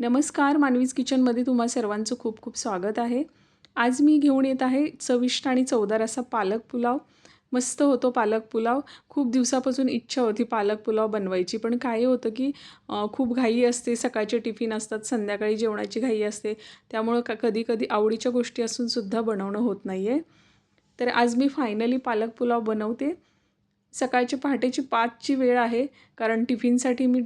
नमस्कार मानवीज किचनमध्ये तुम्हा सर्वांचं खूप खूप स्वागत आहे. आज मी घेऊन येत आहे चविष्ट आणि चवदार असा पालक पुलाव. मस्त होतो पालक पुलाव. खूप दिवसापासून इच्छा होती पालक पुलाव बनवायची पण काय होतं की खूप घाई असते सकाळचे टिफिन असतात संध्याकाळी जेवणाची घाई असते त्यामुळं का कधी कधी आवडीच्या गोष्टी असूनसुद्धा बनवणं होत नाही आहे तर आज मी फायनली पालक पुलाव बनवते. सकाळची पहाटेची पाचची वेळ आहे. कारण टिफिनसाठी मी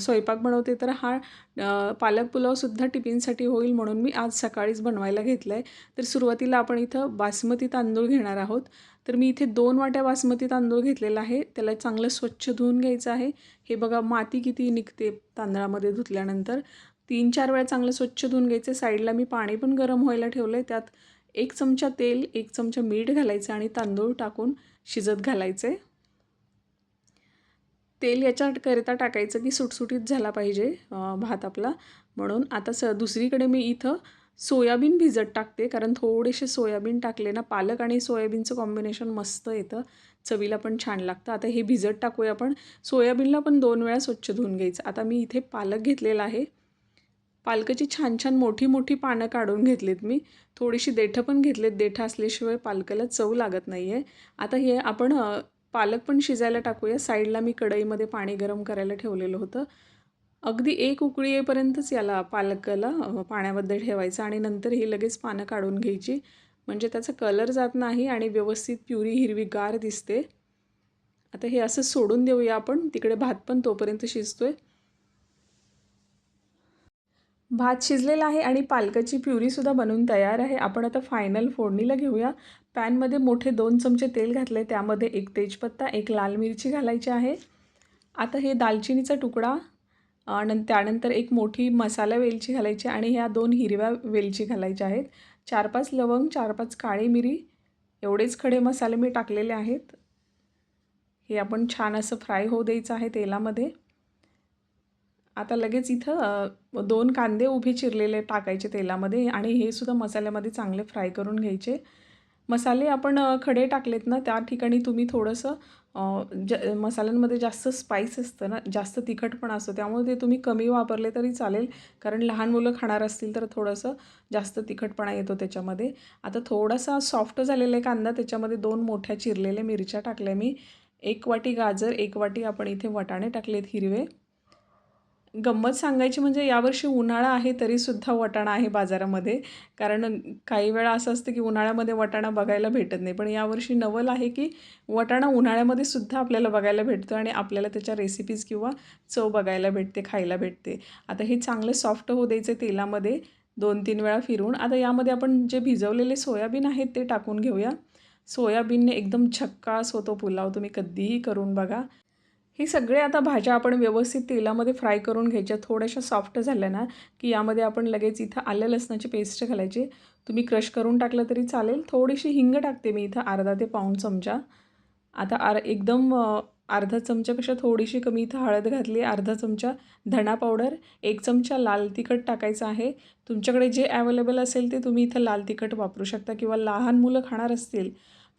स्वयंपाक बनवते तर हा पालक पुलावसुद्धा टिफिनसाठी होईल म्हणून मी आज सकाळीच बनवायला घेतलं आहे तर सुरुवातीला आपण इथं बासमती तांदूळ घेणार आहोत. तर मी इथे दोन वाट्या बासमती तांदूळ घेतलेला आहे. त्याला चांगलं स्वच्छ धुवून घ्यायचं आहे. हे बघा माती किती निघते तांदळामध्ये धुतल्यानंतर. तीन चार वेळा चांगलं स्वच्छ धुवून घ्यायचं. साईडला मी पाणी पण गरम व्हायला ठेवलं आहे त्यात एक चमचा तेल एक चमचा मीठ घालायचं आणि तांदूळ टाकून शिजत घालायचे. तेल याच्याकरिता टाकायचं की सुटसुटीत झाला पाहिजे भात आपला. म्हणून आता स दुसरीकडे मी इथं सोयाबीन भिजत टाकते कारण थोडेसे सोयाबीन टाकले ना पालक आणि सोयाबीनचं कॉम्बिनेशन मस्त येतं. चवीला पण छान लागतं. आता हे भिजत टाकूया आपण. सोयाबीनला पण दोन वेळा स्वच्छ धुवून घ्यायचं. आता मी इथे पालक घेतलेला आहे. पालकाची छान छान मोठी मोठी पानं काढून घेतलीत मी. थोडीशी देठं पण घेतलेत. देठं असल्याशिवाय पालकाला चव लागत नाही आहे आता हे आपण पालक पण शिजायला टाकूया. साईडला मी कढईमध्ये पाणी गरम करायला ठेवलेलं होतं. अगदी एक उकळी येईपर्यंतच याला पालकाला पाण्यामध्ये ठेवायचं आणि नंतर ही लगेच पानं काढून घ्यायची. म्हणजे त्याचा कलर जात नाही आणि व्यवस्थित प्युरी हिरवी गार दिसते. आता हे असं सोडून देऊया आपण. तिकडे भात पण तोपर्यंत शिजतो आहे भात शिजलेला आहे आणि पालकाची प्युरीसुद्धा बनवून तयार आहे. आपण आता फायनल फोडणीला घेऊया. पॅनमध्ये मोठे दोन चमचे तेल घातले त्यामध्ये एक तेजपत्ता एक लाल मिरची घालायची आहे. आता हे दालचिनीचा तुकडा आणि त्यानंतर एक मोठी मसाला वेलची घालायची आणि ह्या दोन हिरव्या वेलची घालायच्या आहेत. चार पाच लवंग चार पाच काळी मिरी एवढेच खडे मसाले मी टाकलेले आहेत. हे आपण छान असं फ्राय होऊ द्यायचं आहे तेलामध्ये. आता लगेच इथं दोन कांदे उभे चिरलेले टाकायचे तेलामध्ये आणि हे सुद्धा मसाल्यामध्ये चांगले फ्राय करून घ्यायचे. मसाले आपण खडे टाकलेत ना त्या ठिकाणी तुम्ही थोडंसं ज मसाल्यांमध्ये जास्त स्पाईस असतं ना जास्त तिखटपणा असतो त्यामुळे ते तुम्ही कमी वापरले तरी चालेल. कारण लहान मुलं खाणार असतील तर थोडंसं जास्त तिखटपणा येतो त्याच्यामध्ये. आता थोडासा सॉफ्ट झालेला आहे कांदा त्याच्यामध्ये दोन मोठ्या चिरलेल्या मिरच्या टाकल्या मी. एक वाटी गाजर एक वाटी आपण इथे वटाणे टाकलेत हिरवे. गंमत सांगायची म्हणजे यावर्षी उन्हाळा आहे तरीसुद्धा वाटाणा आहे बाजारामध्ये. कारण काही वेळा असं असतं की उन्हाळ्यामध्ये वाटाणा बघायला भेटत नाही. पण यावर्षी नवल आहे की वाटाणा उन्हाळ्यामध्ये सुद्धा आपल्याला बघायला भेटतो आणि आपल्याला त्याच्या रेसिपीज किंवा चव बघायला भेटते खायला भेटते. आता हे चांगलं सॉफ्ट होऊ द्यायचे तेलामध्ये दोन तीन वेळा फिरून. आता यामध्ये आपण जे भिजवलेले सोयाबीन आहेत ते टाकून घेऊया. सोयाबीनने एकदम झक्कास होतो पुलाव. तुम्ही कधीही करून बघा. हे सगळे आता भाज्या आपण व्यवस्थित तेलामध्ये फ्राय करून घ्यायच्या. थोड्याशा सॉफ्ट झाल्या ना की यामध्ये आपण लगेच इथं आलं लसणाची पेस्ट घालायची. तुम्ही क्रश करून टाकलं तरी चालेल. थोडीशी हिंग टाकते मी इथं अर्धा ते पाऊण चमचा. आता आर एकदम अर्धा चमच्यापेक्षा थोडीशी कमी इथं हळद घातली अर्धा चमचा धणा पावडर एक चमचा लाल तिखट टाकायचं आहे. तुमच्याकडे जे ॲवेलेबल असेल ते तुम्ही इथं लाल तिखट वापरू शकता किंवा लहान मुलं खाणार असतील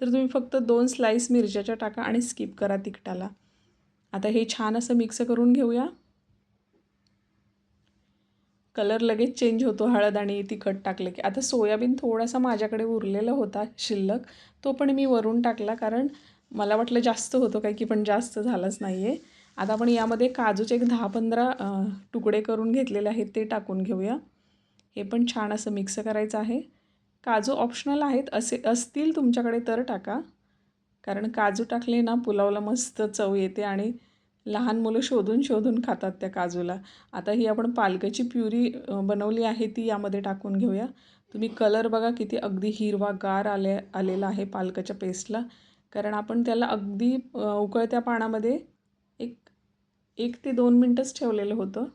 तर तुम्ही फक्त दोन स्लाईस मिरच्याच्या टाका आणि स्किप करा तिखटाला. आता हे छान असं मिक्स करून घेऊया. कलर लगेच चेंज होतो हळद आणि तिखट टाकलं की. आता सोयाबीन थोडासा माझ्याकडे उरलेला होता शिल्लक. तो पण मी वरून टाकला कारण मला वाटलं जास्त होतो काय की पण जास्त झालंच नाही आहे आता आपण यामध्ये काजूचे एक दहा पंधरा तुकडे करून घेतलेले आहेत ते टाकून घेऊया. हे पण छान असं मिक्स करायचं आहे. काजू ऑप्शनल आहेत असे असतील तुमच्याकडे तर टाका. कारण काजू टाकले ना पुलावला मस्त चव येते आणि लहान मुलं शोधून शोधून खातात त्या काजूला. आता ही आपण पालकाची प्युरी बनवली आहे ती यामध्ये टाकून घेऊया. तुम्ही कलर बघा किती अगदी हिरवा गार आले आलेला आहे पालकाच्या पेस्टला. कारण आपण त्याला अगदी उकळत्या पाण्यामध्ये एक एक ते दोन मिनटंच ठेवलेलं होतं.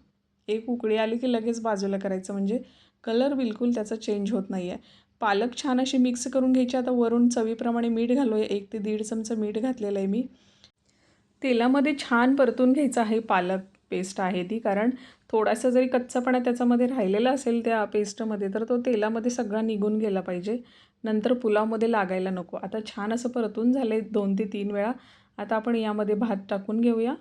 एक उकळी आली की लगेच बाजूला करायचं. म्हणजे कलर बिलकुल त्याचा चेंज होत नाही आहे पालक छान अशी मिक्स करून घ्यायची. आता वरून चवीप्रमाणे मीठ घालू एक ते दीड चमचा मीठ घातलेलं आहे मी. तेलामध्ये छान परतून घ्यायचं आहे पालक पेस्ट आहे ती. कारण थोडासा जरी कच्चापणा त्याच्यामध्ये राहिलेला असेल त्या पेस्टमध्ये तर तो तेलामध्ये सगळा निघून गेला पाहिजे. नंतर पुलावमध्ये लागायला नको. आता छान असं परतून झालं आहे दोन ते तीन वेळा. आता आपण यामध्ये भात टाकून घेऊया.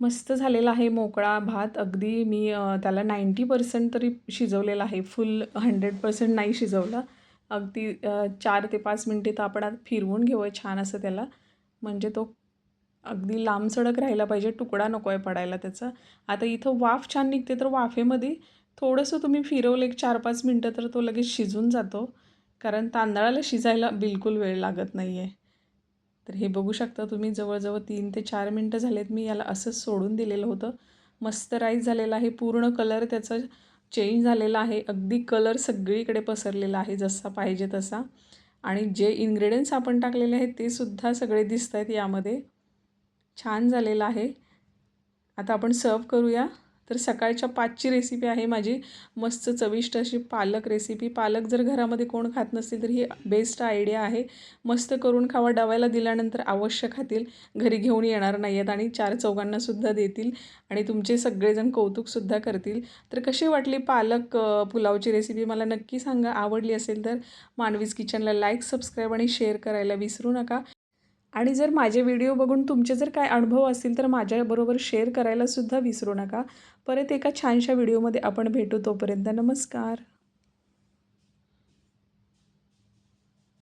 मस्त झालेला आहे मोकळा भात. अगदी मी त्याला नाईंटी पर्सेंट तरी शिजवलेला आहे. फुल हंड्रेड पर्सेंट नाही शिजवलं. अगदी चार ते पाच मिनटे तर आपण फिरवून घेऊया छान असं त्याला. म्हणजे तो अगदी लांबसडक राहायला पाहिजे. तुकडा नको आहे पडायला त्याचा. आता इथं वाफ छान निघते तर वाफेमध्ये थोडंसं तुम्ही फिरवलं एक चार पाच मिनटं तर तो लगेच शिजून जातो. कारण तांदळाला शिजायला बिलकुल वेळ लागत नाही आहे तर हे बघू शकता तुम्ही जवळजवळ तीन ते चार मिनटं झालेत मी याला असंच सोडून दिलेलं होतं. मस्त राईस झालेलं आहे पूर्ण कलर त्याचा चेंज झालेला आहे. अगदी कलर सगळीकडे पसरलेला आहे जसा पाहिजे तसा. आणि जे इन्ग्रेडियंट्स आपण टाकलेले आहेत ते सुद्धा सगळे दिसत आहेत यामध्ये. छान झालेलं आहे. आता आपण सर्व करूया. तर सकाळच्या पाचची रेसिपी आहे माझी. मस्त चविष्ट अशी पालक रेसिपी पालक जर घरामध्ये कोण खात नसतील तर ही बेस्ट आयडिया आहे. मस्त करून खावा. डवायला दिल्यानंतर अवश्य खातील. घरी घेऊन येणार नाही आहेत आणि चार चौघांनासुद्धा देतील आणि तुमचे सगळेजण कौतुकसुद्धा करतील. तर कशी वाटली पालक पुलावची रेसिपी मला नक्की सांगा. आवडली असेल तर मानवीज किचनला लाईक सबस्क्राईब आणि शेअर करायला विसरू नका. आणि जर माझे व्हिडिओ बघून तुमचे जर काय अनुभव असतील तर माझ्याबरोबर शेअर करायलासुद्धा विसरू नका. परत एका छानशा व्हिडिओमध्ये आपण भेटू तोपर्यंत नमस्कार.